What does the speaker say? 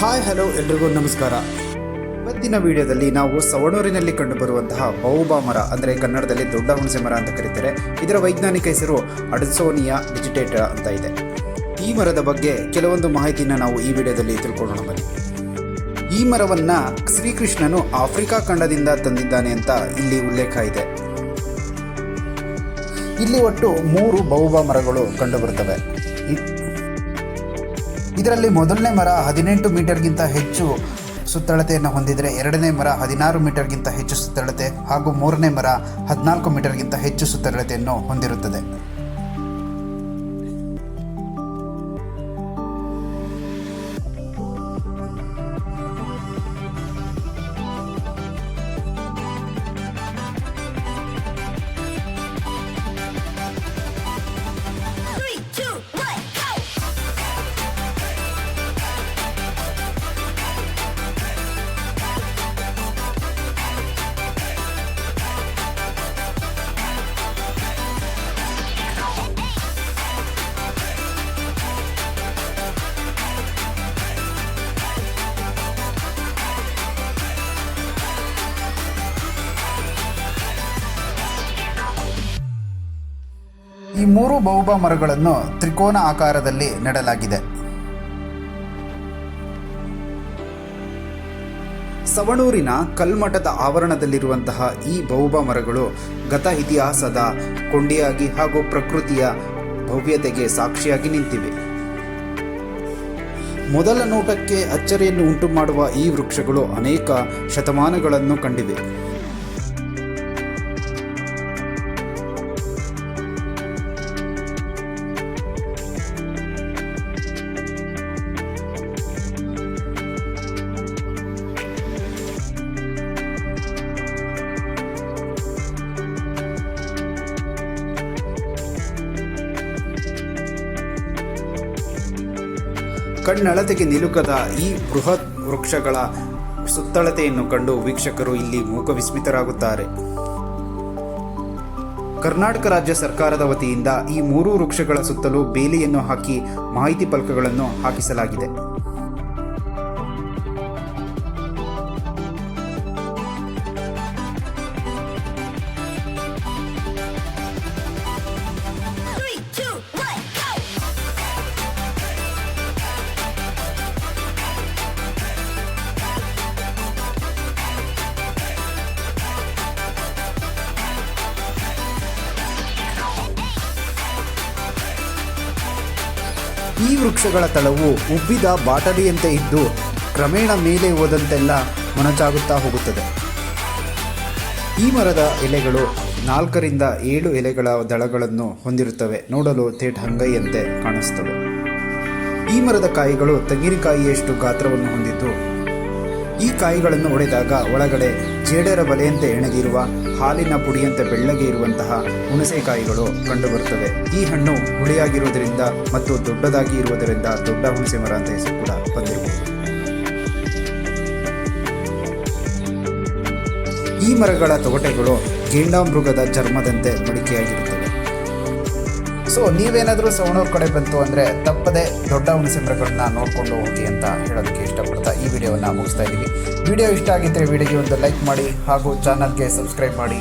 Hi, hello, ಎಲ್ರಿಗೂ ನಮಸ್ಕಾರ. ಇವತ್ತಿನ ವಿಡಿಯೋದಲ್ಲಿ ನಾವು ಸವಣೂರಿನಲ್ಲಿ ಕಂಡುಬರುವಂತಹ ಬೌಬಾ ಮರ, ಅಂದರೆ ಕನ್ನಡದಲ್ಲಿ ದೊಡ್ಡ ಹುಣಸೆ ಮರ ಅಂತ ಕರೀತಾರೆ. ಇದರ ವೈಜ್ಞಾನಿಕ ಹೆಸರು ಅಡಸೋನಿಯಾ ಡಿಜಿಟೇಟಾ ಅಂತ ಇದೆ. ಈ ಮರದ ಬಗ್ಗೆ ಕೆಲವೊಂದು ಮಾಹಿತಿನ ನಾವು ಈ ವಿಡಿಯೋದಲ್ಲಿ ತಿಳ್ಕೊಳ್ಳೋಣ ಬನ್ನಿ. ಈ ಮರವನ್ನು ಶ್ರೀಕೃಷ್ಣನು ಆಫ್ರಿಕಾ ಖಂಡದಿಂದ ತಂದಿದ್ದಾನೆ ಅಂತ ಇಲ್ಲಿ ಉಲ್ಲೇಖ ಇದೆ. ಇಲ್ಲಿ ಒಟ್ಟು ಮೂರು ಬೌಬಾ ಮರಗಳು ಕಂಡುಬರುತ್ತವೆ ಇದರಲ್ಲಿ ಮೊದಲನೇ ಮರ ಹದಿನೆಂಟು ಮೀಟರ್ಗಿಂತ ಹೆಚ್ಚು ಸುತ್ತಳತೆಯನ್ನು ಹೊಂದಿದರೆ ಎರಡನೇ ಮರ ಹದಿನಾರು ಮೀಟರ್ಗಿಂತ ಹೆಚ್ಚು ಸುತ್ತಳತೆ ಹಾಗೂ ಮೂರನೇ ಮರ ಹದಿನಾಲ್ಕು ಮೀಟರ್ಗಿಂತ ಹೆಚ್ಚು ಸುತ್ತಳತೆಯನ್ನು ಹೊಂದಿರುತ್ತದೆ. ಈ ಮೂರು ಬೌಬಾ ಮರಗಳನ್ನು ತ್ರಿಕೋನ ಆಕಾರದಲ್ಲಿ ನೆಡಲಾಗಿದೆ. ಸವಣೂರಿನ ಕಲ್ಮಠದ ಆವರಣದಲ್ಲಿರುವಂತಹ ಈ ಬಹುಬ ಮರಗಳು ಗತ ಇತಿಹಾಸದ ಕೊಂಡಿಯಾಗಿ ಹಾಗೂ ಪ್ರಕೃತಿಯ ಭವ್ಯತೆಗೆ ಸಾಕ್ಷಿಯಾಗಿ ನಿಂತಿವೆ. ಮೊದಲ ನೋಟಕ್ಕೆ ಅಚ್ಚರಿಯನ್ನು ಉಂಟು ಮಾಡುವ ಈ ವೃಕ್ಷಗಳು ಅನೇಕ ಶತಮಾನಗಳನ್ನು ಕಂಡಿವೆ. ಕಣ್ಣಳತೆಗೆ ನಿಲುಕದ ಈ ಬೃಹತ್ ವೃಕ್ಷಗಳ ಸುತ್ತಳತೆಯನ್ನು ಕಂಡು ವೀಕ್ಷಕರು ಇಲ್ಲಿ ಮೂಕವಿಸ್ಮಿತರಾಗುತ್ತಾರೆ. ಕರ್ನಾಟಕ ರಾಜ್ಯ ಸರ್ಕಾರದ ವತಿಯಿಂದ ಈ ಮೂರು ವೃಕ್ಷಗಳ ಸುತ್ತಲೂ ಬೇಲಿಯನ್ನು ಹಾಕಿ ಮಾಹಿತಿ ಫಲಕಗಳನ್ನು ಹಾಕಿಸಲಾಗಿದೆ. ಈ ವೃಕ್ಷಗಳ ತಳವು ಉಬ್ಬಿದ ಬಾಟಲಿಯಂತೆ ಇದ್ದು ಕ್ರಮೇಣ ಮೇಲೆ ಹೋದಂತೆಲ್ಲ ಮೊನಚಾಗುತ್ತಾ ಹೋಗುತ್ತದೆ. ಈ ಮರದ ಎಲೆಗಳು ನಾಲ್ಕರಿಂದ ಏಳು ಎಲೆಗಳ ದಳಗಳನ್ನು ಹೊಂದಿರುತ್ತವೆ. ನೋಡಲು ತೇಟ್ ಹಂಗೈಯಂತೆ ಕಾಣಿಸ್ತವೆ ಈ ಮರದ ಕಾಯಿಗಳು ತೆಂಗಿನಕಾಯಿಯಷ್ಟು ಗಾತ್ರವನ್ನು ಹೊಂದಿದ್ದು ಈ ಕಾಯಿಗಳನ್ನು ಒಡೆದಾಗ ಒಳಗಡೆ ಜೇಡರ ಬಲೆಯಂತೆ ಎಣೆದಿರುವ ಹಾಲಿನ ಪುಡಿಯಂತೆ ಬೆಳ್ಳಗೆ ಇರುವಂತಹ ಹುಣಸೆಕಾಯಿಗಳು ಕಂಡುಬರುತ್ತವೆ. ಈ ಹಣ್ಣು ಹುಳಿಯಾಗಿರುವುದರಿಂದ ಮತ್ತು ದೊಡ್ಡದಾಗಿ ಇರುವುದರಿಂದ ದೊಡ್ಡ ಹುಣಸೆ ಮರ ಅಂತ ಹೆಸರು ಕೂಡ ಬಂದಿರಬಹುದು ಈ ಮರಗಳ ತೊಗಟೆಗಳು ಗೇಂಡಾಮೃಗದ ಚರ್ಮದಂತೆ ಮಡಿಕೆಯಾಗಿರುತ್ತವೆ. ಸೊ ನೀವೇನಾದರೂ ಸವಣೂರು ಕಡೆ ಬಂತು ಅಂದರೆ ತಪ್ಪದೆ ದೊಡ್ಡ ಹುಣಸೆ ಮರಗಳನ್ನ ನೋಡಿಕೊಂಡು ಹೋಗಿ ಅಂತ ಹೇಳೋದಕ್ಕೆ ಇಷ್ಟಪಡ್ತಾ ಈ ವಿಡಿಯೋವನ್ನು ಮುಗಿಸ್ತಾ ಇದ್ದೀವಿ. ವಿಡಿಯೋ ಇಷ್ಟ ಆಗಿದ್ದರೆ ವಿಡಿಯೋಗೆ ಒಂದು ಲೈಕ್ ಮಾಡಿ ಹಾಗೂ ಚಾನಲ್ಗೆ ಸಬ್ಸ್ಕ್ರೈಬ್ ಮಾಡಿ.